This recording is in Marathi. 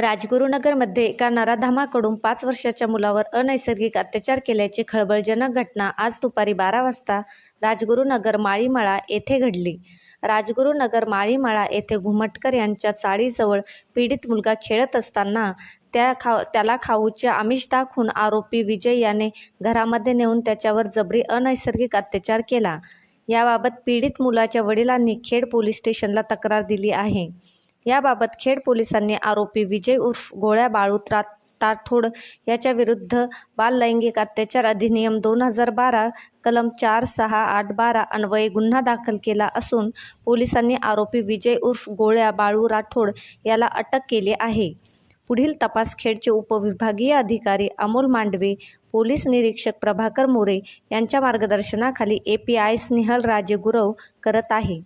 राजगुरुनगरमध्ये एका नराधामाकडून पाच वर्षाच्या मुलावर अनैसर्गिक अत्याचार केल्याची खळबळजनक घटना आज दुपारी बारा वाजता राजगुरुनगर माळीमळा येथे घडली. राजगुरुनगर माळीमळा येथे घुमटकर यांच्या चाळीजवळ पीडित मुलगा खेळत असताना त्या खा त्याला खाऊचे आमिष दाखवून आरोपी विजय याने घरामध्ये नेऊन त्याच्यावर जबरी अनैसर्गिक अत्याचार केला. याबाबत पीडित मुलाच्या वडिलांनी खेड पोलीस स्टेशनला तक्रार दिली आहे. याबाबत खेड पोलिसांनी आरोपी विजय उर्फ गोळ्या बाळू रा ताठोड याच्या विरुद्ध बाललैंगिक अत्याचार अधिनियम दोन हजार बारा कलम चार सहा आठ बारा अन्वये गुन्हा दाखल केला असून पोलिसांनी आरोपी विजय उर्फ गोळ्या बाळू राठोड याला अटक केली आहे. पुढील तपास खेडचे उपविभागीय अधिकारी अमोल मांडवे पोलीस निरीक्षक प्रभाकर मोरे यांच्या मार्गदर्शनाखाली ए पी आय स्नेहल राजे गुरव करत आहे.